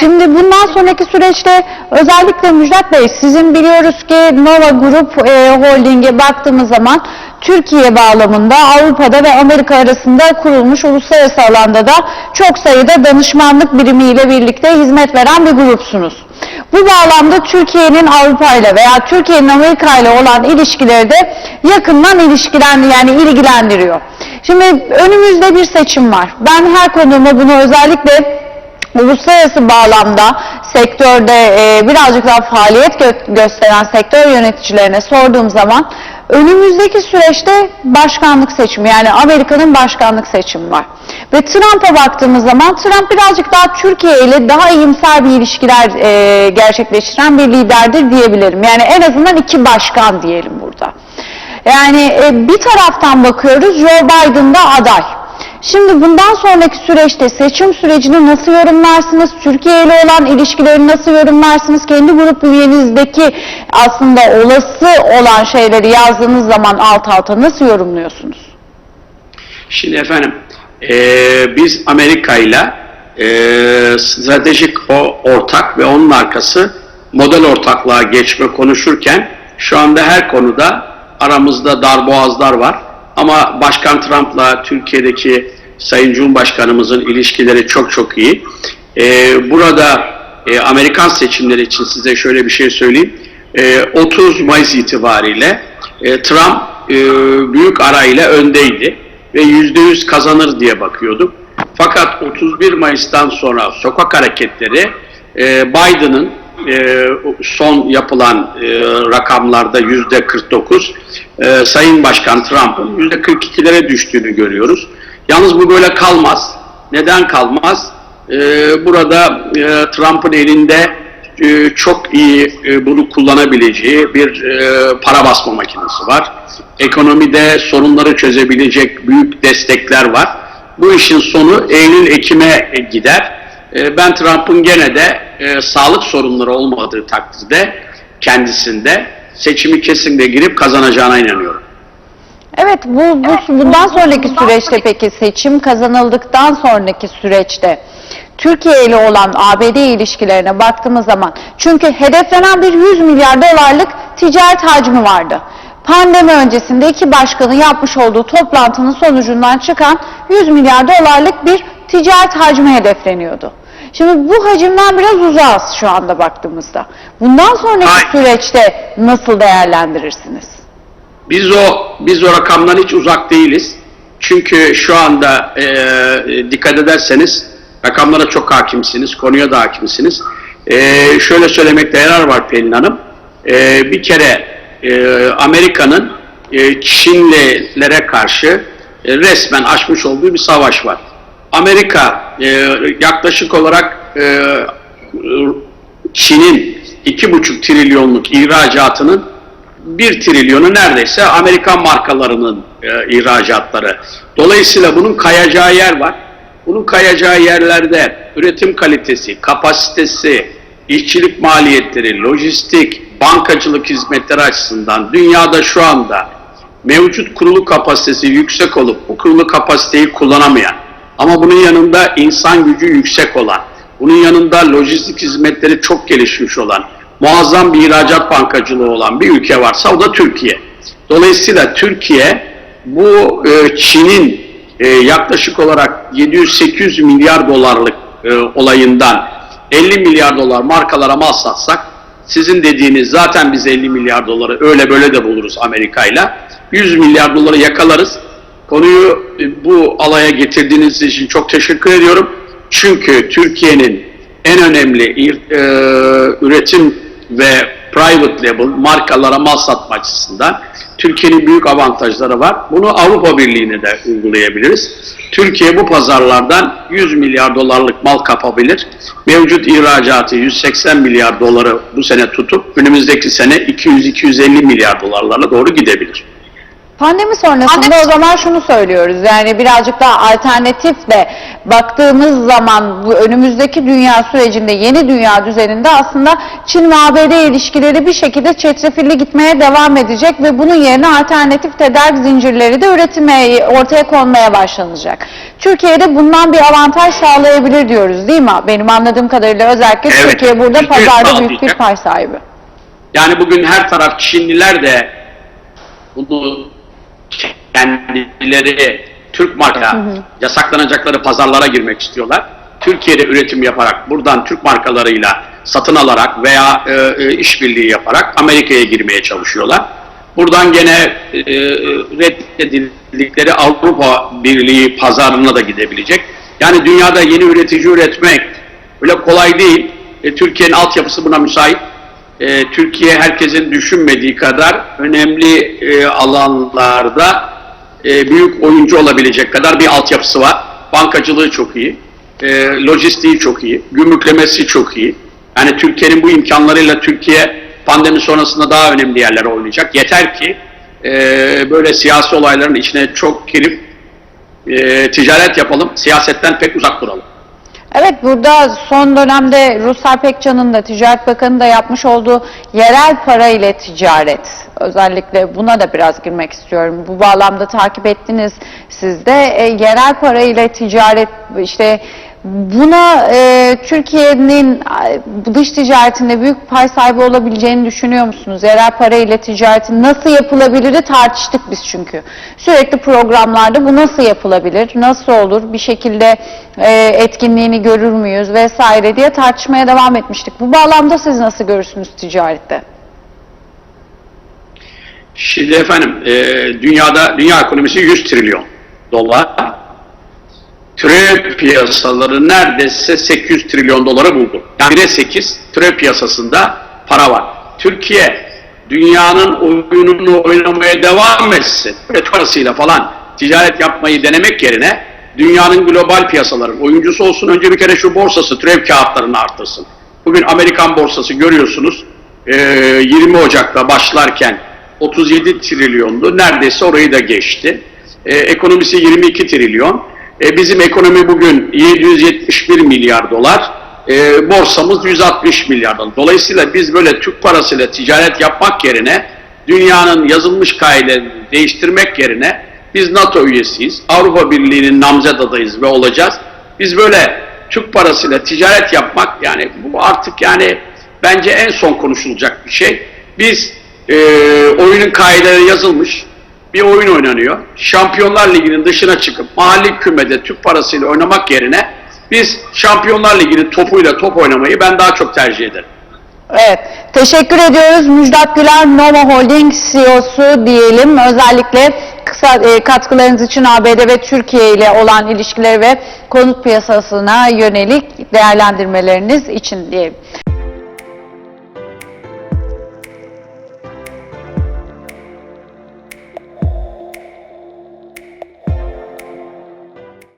Şimdi bundan sonraki süreçte özellikle Müjdat Bey sizin biliyoruz ki Nova Group e, Holding'e baktığımız zaman Türkiye bağlamında Avrupa'da ve Amerika arasında kurulmuş uluslararası alanda da çok sayıda danışmanlık birimiyle birlikte hizmet veren bir grupsunuz. Bu bağlamda Türkiye'nin Avrupa ile veya Türkiye'nin Amerika ile olan ilişkileri de yakından ilişkilen yani ilgilendiriyor. Şimdi önümüzde bir seçim var. Ben her konuğuma bunu özellikle uluslararası bağlamda sektörde e, birazcık daha faaliyet gö- gösteren sektör yöneticilerine sorduğum zaman önümüzdeki süreçte başkanlık seçimi yani Amerika'nın başkanlık seçimi var. Ve Trump'a baktığımız zaman Trump birazcık daha Türkiye ile daha iyimser bir ilişkiler e, gerçekleştiren bir liderdir diyebilirim. Yani en azından iki başkan diyelim burada. Yani e, bir taraftan bakıyoruz Joe Biden da aday. Şimdi bundan sonraki süreçte seçim sürecini nasıl yorumlarsınız? Türkiye ile olan ilişkileri nasıl yorumlarsınız? Kendi grup üyenizdeki aslında olası olan şeyleri yazdığınız zaman alt alta nasıl yorumluyorsunuz? Şimdi efendim eee, biz Amerika ile eee, stratejik o ortak ve onun arkası model ortaklığa geçme konuşurken şu anda her konuda aramızda darboğazlar var. Ama Başkan Trump'la Türkiye'deki Sayın Cumhurbaşkanımızın ilişkileri çok çok iyi. Eee, burada eee, Amerikan seçimleri için size şöyle bir şey söyleyeyim. Eee, 30 Mayıs itibariyle eee, Trump eee, büyük arayla öndeydi ve yüzde yüz kazanır diye bakıyorduk. Fakat 31 Mayıs'tan sonra sokak hareketleri e, Biden'ın e, son yapılan e, rakamlarda yüzde 49, e, Sayın Başkan Trump'ın yüzde 42'lere düştüğünü görüyoruz. Yalnız bu böyle kalmaz. Neden kalmaz? E, burada e, Trump'ın elinde e, çok iyi e, bunu kullanabileceği bir e, para basma makinesi var. Ekonomide sorunları çözebilecek büyük destekler var. Bu işin sonu Eylül-Ekim'e gider. E, Ben Trump'ın gene de e, sağlık sorunları olmadığı takdirde kendisinde seçimi kesinlikle girip kazanacağına inanıyorum. Evet bu, bu bundan sonraki süreçte peki seçim kazanıldıktan sonraki süreçte Türkiye ile olan ABD ilişkilerine baktığımız zaman çünkü hedeflenen bir 100 milyar dolarlık ticaret hacmi vardı. Pandemi öncesinde iki başkanın yapmış olduğu toplantının sonucundan çıkan 100 milyar dolarlık bir ticaret hacmi hedefleniyordu. Şimdi bu hacimden biraz uzağız şu anda baktığımızda. Bundan sonraki Hayır. süreçte nasıl değerlendirirsiniz? Biz o biz o rakamdan hiç uzak değiliz. Çünkü şu anda e, dikkat ederseniz rakamlara çok hakimsiniz, konuya da hakimsiniz. E, şöyle söylemekte yarar var Pelin Hanım. E, bir kere e, Amerika'nın e, Çinlilere karşı e, resmen açmış olduğu bir savaş var. Amerika e, yaklaşık olarak e, Çin'in 2,5 trilyonluk ihracatının 1 trilyonu neredeyse Amerikan markalarının e, ihracatları. Dolayısıyla bunun kayacağı yer var. Bunun kayacağı yerlerde üretim kalitesi, kapasitesi, işçilik maliyetleri, lojistik, bankacılık hizmetleri açısından dünyada şu anda mevcut kurulu kapasitesi yüksek olup bu kurulu kapasiteyi kullanamayan ama bunun yanında insan gücü yüksek olan, bunun yanında lojistik hizmetleri çok gelişmiş olan, muazzam bir ihracat bankacılığı olan bir ülke varsa o da Türkiye. Dolayısıyla Türkiye bu e, Çin'in e, yaklaşık olarak 700-800 milyar dolarlık e, olayından 50 milyar dolar markalara mal satsak sizin dediğiniz zaten biz 50 milyar doları öyle böyle de buluruz Amerika'yla. 100 milyar doları yakalarız. Konuyu e, bu alaya getirdiğiniz için çok teşekkür ediyorum. Çünkü Türkiye'nin en önemli e, üretim ve private label markalara mal satma açısından Türkiye'nin büyük avantajları var. Bunu Avrupa Birliği'ne de uygulayabiliriz. Türkiye bu pazarlardan 100 milyar dolarlık mal kapabilir. Mevcut ihracatı 180 milyar doları bu sene tutup önümüzdeki sene 200-250 milyar dolarlarla doğru gidebilir. Pandemi sonrasında Pandemi- o zaman şunu söylüyoruz. Yani birazcık daha alternatif de baktığımız zaman bu önümüzdeki dünya sürecinde yeni dünya düzeninde aslında Çin ve ABD ilişkileri bir şekilde çetrefilli gitmeye devam edecek ve bunun yerine alternatif tedarik zincirleri de üretime ortaya konmaya başlanacak. Türkiye'de bundan bir avantaj sağlayabilir diyoruz değil mi? Benim anladığım kadarıyla özellikle Evet, Türkiye burada pazarda büyük bir pay sahibi. Yani bugün her taraf Çinliler de bunu kendileri Türk marka yasaklanacakları pazarlara girmek istiyorlar. Türkiye'de üretim yaparak buradan Türk markalarıyla satın alarak veya e, e, işbirliği yaparak Amerika'ya girmeye çalışıyorlar. Buradan gene e, reddedildikleri Avrupa Birliği pazarına da gidebilecek. Yani dünyada yeni üretici üretmek öyle kolay değil. E, Türkiye'nin altyapısı buna müsait. E, Türkiye herkesin düşünmediği kadar önemli e, alanlarda e, büyük oyuncu olabilecek kadar bir altyapısı var. Bankacılığı çok iyi, e, lojistiği çok iyi, gümrüklemesi çok iyi. Yani Türkiye'nin bu imkanlarıyla Türkiye pandemi sonrasında daha önemli yerlere oynayacak. Yeter ki e, böyle siyasi olayların içine çok girip e, ticaret yapalım, siyasetten pek uzak duralım. Evet burada son dönemde Ruslar Pekcan'ın da Ticaret Bakanı da yapmış olduğu yerel para ile ticaret özellikle buna da biraz girmek istiyorum. Bu bağlamda takip ettiniz siz de E, yerel para ile ticaret işte buna e, Türkiye'nin dış ticaretinde büyük pay sahibi olabileceğini düşünüyor musunuz? Yerel para ile ticaretin nasıl yapılabilir tartıştık biz çünkü. Sürekli programlarda bu nasıl yapılabilir, nasıl olur, bir şekilde e, etkinliğini görür müyüz vesaire diye tartışmaya devam etmiştik. Bu bağlamda siz nasıl görürsünüz ticarette? Şimdi efendim e, dünyada dünya ekonomisi 100 trilyon dolar. Türev piyasaları neredeyse 800 trilyon doları buldu. Yani 1'e 8 türev piyasasında para var. Türkiye dünyanın oyununu oynamaya devam etsin. Böyle parasıyla falan ticaret yapmayı denemek yerine dünyanın global piyasaların oyuncusu olsun. Önce bir kere şu borsası türev kağıtlarını artırsın. Bugün Amerikan borsası görüyorsunuz e, 20 Ocak'ta başlarken 37 trilyondu. Neredeyse orayı da geçti. E, ekonomisi 22 trilyon. E, bizim ekonomi bugün 771 milyar dolar. E, borsamız 160 milyar dolar. Dolayısıyla biz böyle Türk parasıyla ticaret yapmak yerine dünyanın yazılmış kaidelerini değiştirmek yerine biz NATO üyesiyiz. Avrupa Birliği'nin namzet adayız ve olacağız. Biz böyle Türk parasıyla ticaret yapmak yani bu artık yani bence en son konuşulacak bir şey. Biz e, oyunun kaideleri yazılmış bir oyun oynanıyor. Şampiyonlar Ligi'nin dışına çıkıp mahalli kümede Türk parasıyla oynamak yerine biz Şampiyonlar Ligi'nin topuyla top oynamayı ben daha çok tercih ederim. Evet, teşekkür ediyoruz. Müjdat Güler, Nova Holding CEO'su diyelim. Özellikle kısa e, katkılarınız için ABD ve Türkiye ile olan ilişkileri ve konut piyasasına yönelik değerlendirmeleriniz için diyelim.